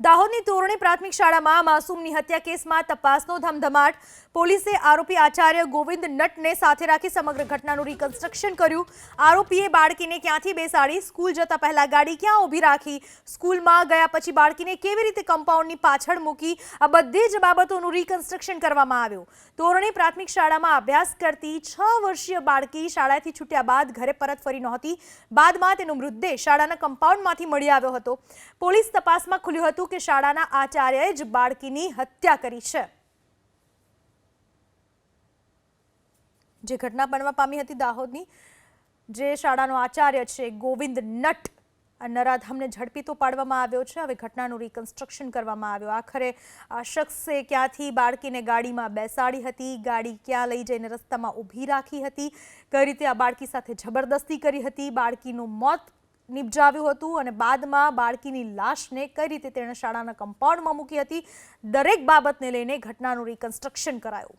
દાહોદની તોરણી પ્રાથમિક શાળામાં માસૂમની હત્યા કેસમાં તપાસનો ધમધમાટ. પોલીસે આરોપી આચાર્ય ગોવિંદ નટને સાથે રાખી સમગ્ર ઘટનાનું રિકન્સ્ટ્રક્શન કર્યું. આરોપીએ બાળકીને ક્યાંથી બેસાડી? સ્કૂલ જતા પહેલા ગાડી ક્યાં ઊભી રાખી? સ્કૂલમાં ગયા પછી બાળકીને કેવી રીતે કમ્પાઉન્ડની પાછળ મૂકી? આ બધી જ બાબતોનું રિકન્સ્ટ્રક્શન કરવામાં આવ્યું. તોરણી પ્રાથમિક શાળામાં અભ્યાસ કરતી છ વર્ષીય બાળકી શાળાથી છૂટ્યા બાદ ઘરે પરત ફરી નહોતી. બાદમાં તેનો મૃતદેહ શાળાના કમ્પાઉન્ડમાંથી મળી આવ્યો હતો. પોલીસ તપાસમાં ખુલ્યું હતું કે શાળાના આચાર્યએ જ બાળકીની હત્યા કરી છે. જે ઘટના બનવા પામી હતી દાહોદની, જે શાળાનો આચાર્ય છે ગોવિંદ નટ નરાધમને ઝડપી તો પાડવામાં આવ્યો છે. હવે ઘટનાનું રિકન્સ્ટ્રક્શન કરવામાં આવ્યું. આખરે આ શખ્સે ક્યાંથી બાળકીને ગાડીમાં બેસાડી હતી, ગાડી ક્યાં લઈ જઈને રસ્તામાં ઊભી રાખી હતી, કઈ રીતે આ બાળકી સાથે જબરદસ્તી કરી હતી, બાળકીનું મોત નિપજાવ્યું હતું અને બાદમાં બાળકીની લાશને કઈ રીતે તેણે શાળાના કમ્પાઉન્ડમાં મૂકી હતી, દરેક બાબતને લઈને ઘટનાનું રિકન્સ્ટ્રક્શન કરાયું.